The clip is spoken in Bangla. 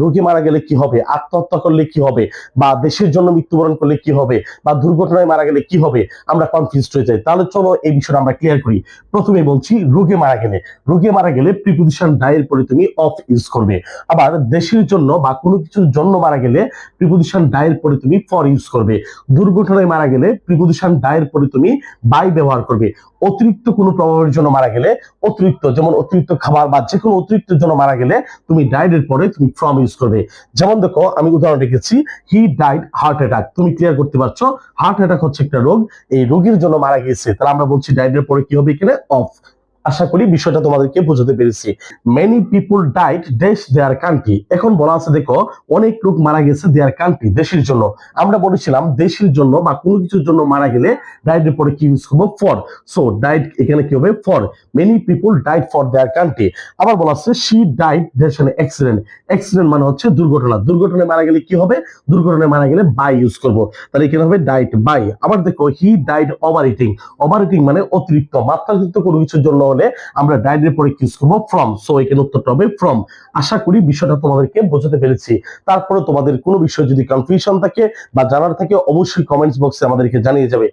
রোগী মারা গেলে কি হবে? আত্মহত্যা করলে কি হবে? বা দেশের জন্য মৃত্যুবরণ করলে কি হবে? বা দুর্ঘটনায় মারা গেলে কি হবে? আমরা কনফিউজ হয়ে যাই। তাহলে চলো এই বিষয়টা আমরা ক্লিয়ার করি। প্রথমে বলছি, রোগে মারা গেলে। রোগে মারা গেলে প্রিপোজিশন ডায়ের পরে তুমি অফ ইউজ করবে। আবার দেশের জন্য বা কোনো কিছুর জন্য মারা গেলে প্রিপোজিশন ডায়ের পরে তুমি ফর ইউজ করবে। দুর্ঘটনায় মারা গেলে প্রিপোজিশন ডায়ের পরে তুমি বাই ব্যবহার করবে। অতিরিক্ত কোনো প্রভাবের জন্য মারা গেলে অতিরিক্ত, যেমন অতিরিক্ত খাবার বা যে কোনো অতিরিক্ত জন্য মারা গেলে তুমি ডায়ের পরে তুমি ফ্রম ইউজ করবে। যেমন দেখো, আমি উদাহরণ রেখেছি হি ডাইড হার্ট অ্যাটাক তুমি ক্লিয়ার করতে পারছ হার্ট অ্যাটাক হচ্ছে একটা রোগ। এই রোগীর জন্য মারা গিয়েছে। তাহলে আমরা বলছি ডাইডের পরে কি হবে এখানে? অফ আশা করি বিষয়টা তোমাদেরকে বোঝাতে পেরেছি। মেনি পিপুল ডাইড দেশ দেয়ার কান্ট্রি এখন বলা আছে, দেখো, অনেক লোক মারা গেছে দেয়ার কান্ট্রি দেশের জন্য। আমরা বলেছিলাম, দেশের জন্য বা কোনো কিছুর জন্য মারা গেলে ডাইডের পরে কি ইউজ করব? ফর সো ডাইড এখানে কি হবে? For many people died for their country আবার বলা আছে শি ডাইড দেশ অ্যাক্সিডেন্ট অ্যাক্সিডেন্ট মানে হচ্ছে দুর্ঘটনা। দুর্ঘটনায় মারা গেলে কি হবে? দুর্ঘটনায় মারা গেলে বাই ইউজ করব। তাহলে এখানে হবে ডাইট বাই আবার দেখো he died over eating over eating মানে অতিরিক্ত মাত্রাতিরিক্ত কোনো কিছুর জন্য হলে আমরা ডাইডের পরে ইউজ করব ফ্রম সো এখানে উত্তরটা হবে ফ্রম আশা করি বিষয়টা তোমাদেরকে বোঝাতে পেরেছি। তারপরে তোমাদের কোনো বিষয় যদি কনফিউশন থাকে বা জানার থাকে, অবশ্যই কমেন্টস বক্সে আমাদেরকে জানিয়ে যাবে।